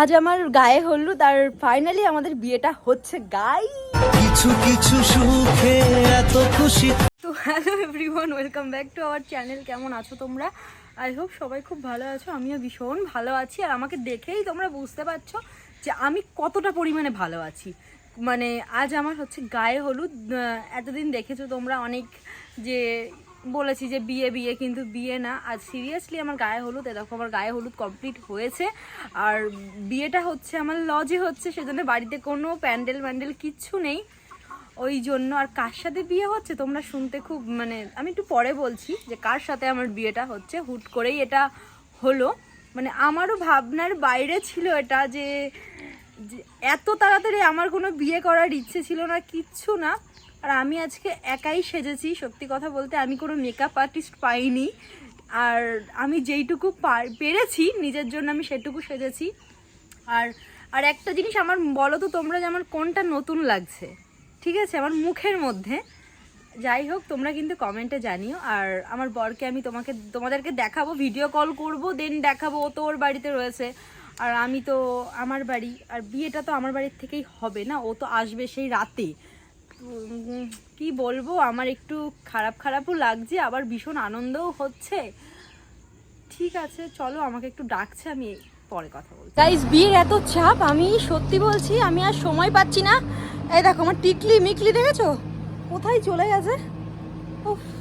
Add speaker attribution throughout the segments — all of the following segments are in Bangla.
Speaker 1: আজ আমার গায়ে হলুদ আর ফাইনালি আমাদের বিয়েটা হচ্ছে গাই
Speaker 2: কিছু কিছু সুখে এত খুশি।
Speaker 1: তো hello everyone welcome back to our channel কেমন আছো তোমরা? আই হোপ সবাই খুব ভালো আছো আমিও ভীষণ ভালো আছি। আর আমাকে দেখেই তোমরা বুঝতে পারছ যে আমি কতটা পরিমাণে ভালো আছি। মানে আজ আমার হচ্ছে গায়ে হলুদ এতদিন দেখেছ তোমরা অনেক যে বলেছি যে বিয়ে বিয়ে কিন্তু বিয়ে না। আজ সিরিয়াসলি আমার গায়ে হলুদ এরকম আমার গায়ে হলুদ কমপ্লিট হয়েছে। আর বিয়েটা হচ্ছে, আমার লজে হচ্ছে, সেজন্য বাড়িতে কোনো প্যান্ডেল ম্যান্ডেল কিচ্ছু নেই। ওই জন্য আর কার সাথে বিয়ে হচ্ছে? তোমরা শুনতে খুব মানে আমি একটু পরে বলছি যে কার সাথে আমার বিয়েটা হচ্ছে। হুট করেই এটা হলো। মানে আমারও ভাবনার বাইরে ছিল এটা যে এত তাড়াতাড়ি আমার কোনো বিয়ে করার ইচ্ছে ছিল না, কিচ্ছু না। আর আমি আজকে একাই সেজেছি, সত্যি কথা বলতে আমি কোনো মেকআপ আর্টিস্ট পাইনি। আর আমি যেইটুকু পার- পেরেছি, নিজের জন্য আমি সেটুকু সেজেছি। আর আর একটা জিনিস আমার বলো তো তোমরা যে আমার কোনটা নতুন লাগছে, ঠিক আছে? আমার মুখের মধ্যে। যাই হোক, তোমরা কিন্তু কমেন্টে জানিও। আর আমার বরকে আমি তোমাকে, তোমাদেরকে দেখাবো ভিডিও কল করব দেন দেখাবো, ও তো ওর বাড়িতে রয়েছে। আর আমি তো আমার বাড়ি, আর বিয়েটা তো আমার বাড়ির থেকেই হবে না, ও তো আসবে সেই রাতে। কি বলব, আমার একটু খারাপ খারাপও লাগছে, আবার ভীষণ আনন্দও হচ্ছে। ঠিক আছে, চলো, আমাকে একটু ডাকছে, আমি পরে কথা বলছি। গাইস বিয়ের এত চাপ, আমি সত্যি বলছি, আমি আর সময় পাচ্ছি না। এই দেখো, আমার টিকলি, মিকলি দেখেছ? কোথায় চলে গেছে? উফ।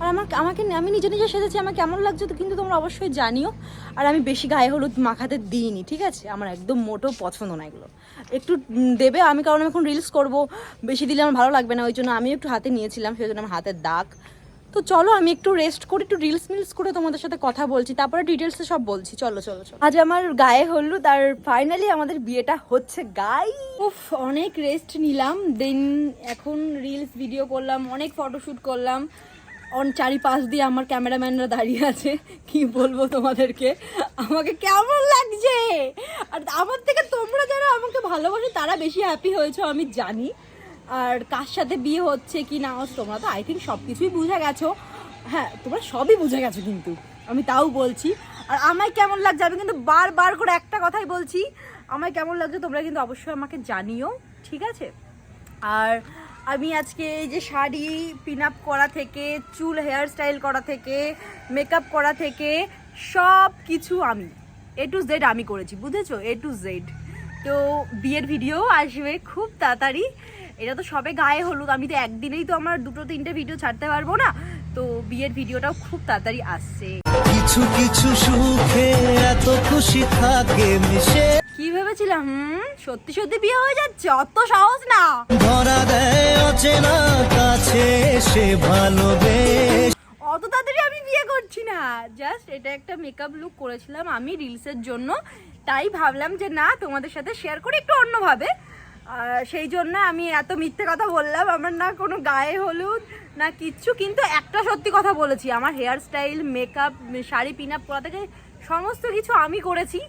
Speaker 1: আর আমার আমাকে আমি নিজে নিজে সেজেছি আমার কেমন লাগছে তো কিন্তু তোমরা অবশ্যই জানিও। আর আমি বেশি গায়ে হলুদ মাখাতে দিইনি, ঠিক আছে? আমার একদম মোটো পছন্দ না এগুলো। একটু দেবে, আমি কারণ এখন রিলস করব, বেশি দিলে আমার ভালো লাগবে না, ওই জন্য আমি একটু হাতে নিয়েছিলাম, সেই জন্য আমার হাতের দাগ। তো চলো, আমি একটু রেস্ট করে, একটু রিলস মিলস করে তোমাদের সাথে কথা বলছি, তারপরে ডিটেলসে সব বলছি। চলো চলো চলো। আজ আমার গায়ে হলুদ, আর ফাইনালি আমাদের বিয়েটা হচ্ছে গাই উফ, অনেক রেস্ট নিলাম দেন এখন রিলস ভিডিও করলাম, অনেক ফটোশ্যুট করলাম। অন চারিপাশ দিয়ে আমার ক্যামেরাম্যানরা দাঁড়িয়ে আছে। কি বলব তোমাদেরকে? আমাকে কেমন লাগছে? আর আমার থেকে তোমরা যারা আমাকে ভালোবাসো, তারা বেশি হ্যাপি হয়েছো, আমি জানি। আর কার সাথে বিয়ে হচ্ছে, কি না তোমরা তো আই থিঙ্ক সব কিছুই বুঝে গেছো। হ্যাঁ তোমরা সবই বুঝে গেছো কিন্তু, আমি তাও বলছি। আর আমায় কেমন লাগছে? আমি কিন্তু বারবার করে একটা কথাই বলছি। আমায় কেমন লাগছে, তোমরা কিন্তু অবশ্যই আমাকে জানিও, ঠিক আছে? আর আমি আজকে এই যে শাড়ি পিন আপ করা থেকে, চুল হেয়ার স্টাইল করা থেকে মেকআপ করা থেকে সব কিছু আমি এ টু জেড আমি করেছি, বুঝেছ? এ টু জেড তো বিয়ের ভিডিও আসবে খুব তাড়াতাড়ি। এটা তো সবে গায়ে হলুদ, আমি তো একদিনেই তো আমার দুটো তিনটে ভিডিও ছাড়তে পারব না। তো বিয়ের ভিডিওটাও খুব তাড়াতাড়ি আসছে।
Speaker 2: কিছু কিছু সুখে এত খুশি থাকে মিশে।
Speaker 1: কি ভেবেছিলাম হুম? সত্যি সত্যি বিয়ে হয়ে যাচ্ছে অত সহজ না।
Speaker 2: ধরা দেয় অচেনা কাছে সে ভালোবেস।
Speaker 1: অত তাড়াতাড়ি আমি বিয়ে করছি না। জাস্ট এটা একটা মেকআপ লুক করেছিলাম আমি রিলসের জন্য। তাই ভাবলাম যে না তোমাদের সাথে শেয়ার করে একটু অন্যভাবে। সেই জন্য আমি এত মিথ্যে কথা বললাম আমার না কোনো গায়ে হলুদ না কিচ্ছু কিন্তু একটা সত্যি কথা বলেছি। আমার hair style makeup sari pin up করা থেকে সমস্ত কিছু আমি করেছি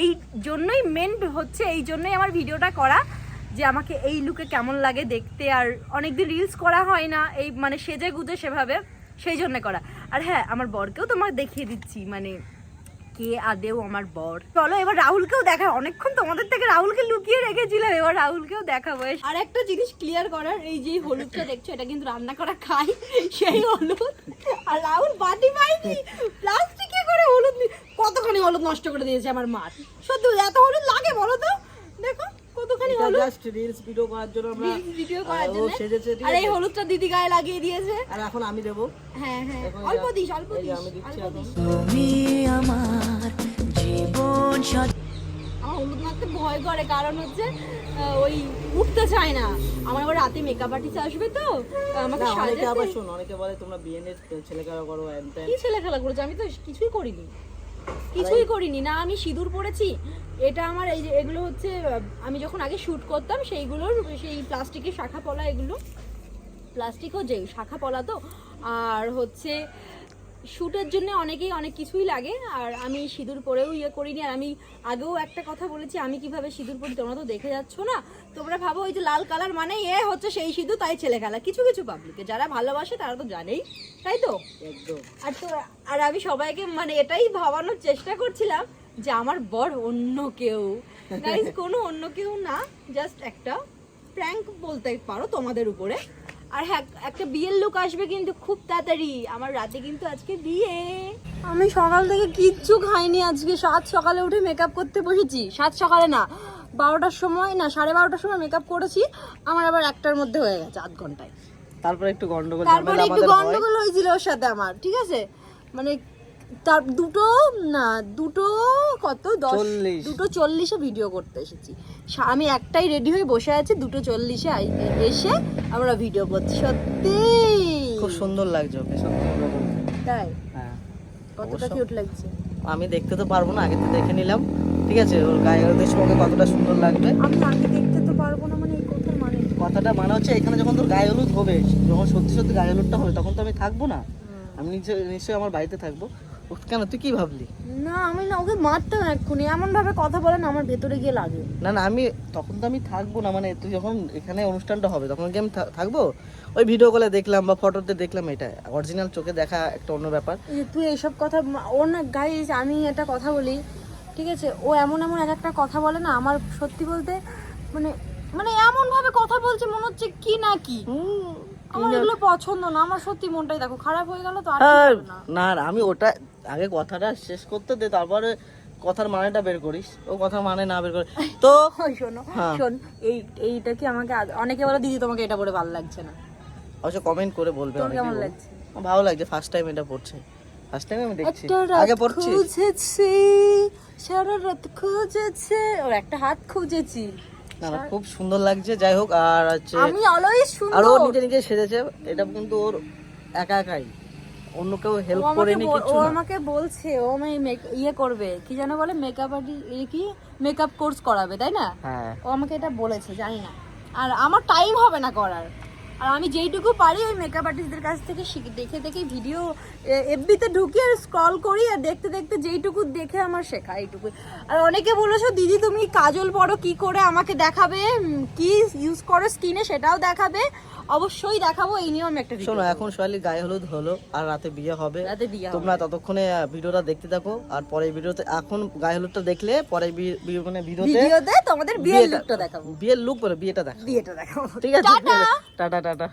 Speaker 1: এই জন্যই মেন হচ্ছে এই জন্যই আমার ভিডিওটা করা, যে আমাকে এই লুকে কেমন লাগে দেখতে। আর অনেকদিন রিলস করা হয় না, এই মানে সেজে গুজে সেভাবে সেই জন্য করা। আর হ্যাঁ আমার বরকেও তোমার দেখিয়ে দিচ্ছি মানে কে আদেও আমার বর। চলো এবার রাহুলকেও দেখা অনেকক্ষণ তোমাদের থেকে রাহুলকে লুকিয়ে রেখেছিলাম, এবার রাহুলকেও দেখাবো। আর একটা জিনিস ক্লিয়ার করার, এই যে হলুদটা দেখছ, এটা কিন্তু রান্না করা খাই, সেই হলুদ। আর রাহুল বাদি পাইনি প্লাস্টিকে করে কতখানি হলুদ নষ্ট করে দিয়েছে আমার মা সত্যি এত হলুদ লাগে বলো তো। দেখো কতখানি হলুদ।
Speaker 3: জাস্ট রিলস ভিডিও করার জন্য আমরা
Speaker 1: ভিডিও করার জন্য।
Speaker 3: সেজেছে
Speaker 1: আর এই হলুদটা দিদি গায়ে লাগিয়ে দিয়েছে।
Speaker 3: আর এখন আমি দেবো।
Speaker 1: হ্যাঁ হ্যাঁ। অল্প দিস অল্প দিস অল্প দিস।
Speaker 2: তুমি আমার জীবন
Speaker 1: আমার হলুদ মাখতে ভয় করে কারণ হচ্ছে ওই উঠতে চায় না। আমার আবার রাতে মেকআপ আর্টিস্ট আসবে তো আমাকে
Speaker 3: অনেকে আবার শোন অনেকে বলে তোমরা বিএনএ ছেলে খেলা করো
Speaker 1: কি ছেলে খেলা করেছে? আমি তো কিছুই করিনি। কিছুই করিনি না আমি সিঁদুর পরেছি। এটা আমার এই যে এগুলো হচ্ছে আমি যখন আগে শুট করতাম সেইগুলোর সেই প্লাস্টিকের শাখা পলা এগুলো। প্লাস্টিকও যে শাখা পলা তো আর হচ্ছে শ্যুটের জন্য অনেকেই অনেক কিছুই লাগে আর আমি সিঁদুর পরেও ইয়ে করিনি আর আমি আগেও একটা কথা বলেছি আমি কীভাবে সিঁদুর পরি তোমরা তো দেখে যাচ্ছ না? তোমরা ভাবো ওই যে লাল কালার মানে এ হচ্ছে সেই সিঁদুর তাই ছেলে খেলা। কিছু কিছু পাবলিকে যারা ভালোবাসে তারা তো জানেই তাই তো?
Speaker 3: একদম।
Speaker 1: আর তো আর আমি সবাইকে মানে এটাই ভাবানোর চেষ্টা করছিলাম যে আমার বর অন্য কেউ। কোনো অন্য কেউ না জাস্ট একটা প্র্যাঙ্ক বলতে পারো তোমাদের উপরে। আর হ্যাঁ একটা বিয়ের লোক আসবে কিন্তু খুব তাড়াতাড়ি। আমার রাতে কিন্তু আজকে বিয়ে। আমি সকাল থেকে কিচ্ছু খাইনি আজকে। সাত সকালে উঠে মেকআপ করতে বসেছি। সাত সকালে না বারোটার সময় না সাড়ে বারোটার সময় মেকআপ করেছি। আমার আবার একটার মধ্যে হয়ে গেছে আধ ঘন্টায়।
Speaker 3: তারপরে একটু গন্ডগোল
Speaker 1: তারপরে একটু গন্ডগোল হয়েছিল ওর সাথে আমার ঠিক আছে? মানে তার দুটো না দুটো কত? দশ। দুটো চল্লিশে ভিডিও করতে এসেছি। আমি একটাই রেডি হয়ে বসে আছি দুটো চল্লিশে আই- এসে আমরা ভিডিও করছি। সত্যি!
Speaker 3: খুব সুন্দর লাগছে ওকে সত্যি
Speaker 1: তাই?
Speaker 3: হ্যাঁ।
Speaker 1: কতটা। কিউট লাগছে।
Speaker 3: আমি দেখতে তো পারব না আগে তো দেখে নিলাম। ঠিক আছে ওর গায়ে ওদের সঙ্গে কতটা সুন্দর লাগবে।
Speaker 1: আমি আগে দেখতে তো পারব না মানে এই কথার মানে
Speaker 3: কথাটা মানে হচ্ছে এখানে যখন তোর গায়ে হলুদ হবে যখন সত্যি সত্যি গায়ে হলুদটা হবে তখন তো আমি থাকব না। আমি নিশ্চয় নিশ্চয়ই আমার বাড়িতে থাকব। কেন? তুই কি ভাবলি?
Speaker 1: না আমি না ওকে মারতাম এক্ষুনি। এমন ভাবে কথা বলে না আমার ভেতরে গিয়ে লাগে।
Speaker 3: না না আমি তখন তো আমি থাকব না মানে তুই যখন এখানে অনুষ্ঠানটা হবে তখন কি আমি থাকব? ওই ভিডিও কলে দেখলাম বা ফটোতে দেখলাম এটা। অরিজিনাল চোখে দেখা একটা অন্য ব্যাপার।
Speaker 1: তুই এইসব কথা ও না গাইজ আমি একটা কথা বলি ঠিক আছে? ও এমন এমন এক একটা কথা বলে না আমার সত্যি বলতে মানে মানে এমন ভাবে কথা বলছে মনে হচ্ছে কি না কি। আমার এগুলো পছন্দ না আমার সত্যি মনটাই দেখো খারাপ হয়ে গেল তো আর না
Speaker 3: না, আমি ওটা আগে কথাটা শেষ করতে দে তারপরে কথার মানেটা বের করিস। ও কথার মানে না বের করে তো
Speaker 1: শোনো
Speaker 3: হ্যাঁ।
Speaker 1: শোন এই এইটা কি আমাকে অনেকে বলে দিদি তোমাকে এটা পরে ভালো লাগছে না।
Speaker 3: অবশ্য কমেন্ট করে বলবে
Speaker 1: তোর
Speaker 3: অনেকেই
Speaker 1: কেমন লাগছে?
Speaker 3: ভালো লাগছে ফার্স্ট টাইম এটা পড়ছে। ফার্স্ট টাইম আমি দেখছি। আগে পড়ছি
Speaker 1: খুঁজেছি সারা রাত খুঁজেছে। ওর একটা হাত খুঁজেছি।
Speaker 3: না না খুব সুন্দর লাগছে। যাই হোক আর হচ্ছে
Speaker 1: আমি অলওয়েজ সুন্দর
Speaker 3: আর ও নিজে নিজে সেজেছে এটা কিন্তু ওর একা একাই। অন্য কেউ হেল্প করেনি কিছু
Speaker 1: ও আমাকে বলছে ও আমি ইয়ে করবে কি যেন বলে মেকআপ কি মেকআপ কোর্স করাবে তাই না?
Speaker 3: হ্যাঁ।
Speaker 1: ও আমাকে এটা বলেছে জানি না। আর আমার টাইম হবে না করার। আর আমি যেইটুকু পারি ওই মেকআপ আর্টিস্টদের কাছ থেকে দেখে দেখে ভিডিও এফবিতে ঢুকি আর স্ক্রল করি আর দেখতে দেখতে যেইটুকু দেখে আমার শেখা এইটুকু আর অনেকে বলেছ দিদি তুমি কাজল পড়ো কি করে আমাকে দেখাবে? কি ইউজ করো স্কিনে সেটাও দেখাবে? অবশ্যই দেখাবো এই নিয়ম আমি একটা
Speaker 3: শোনো এখন সোয়ালি গায়ে হলুদ হলো আর রাতে বিয়ে হবে।
Speaker 1: রাতে বিয়ে
Speaker 3: তোমরা ততক্ষণে ভিডিওটা দেখতে থাকো আর পরে ভিডিওতে এখন গায়ে হলুদটা দেখলে পরে মানে ভিডিওতে
Speaker 1: ভিডিওতে তোমাদের বিয়ের লুকটা দেখাবো।
Speaker 3: বিয়ের লুক বলে বিয়েটা দেখো
Speaker 1: বিয়েটা দেখাবো।
Speaker 3: ঠিক আছে?
Speaker 1: টাটা।
Speaker 3: Tata tata.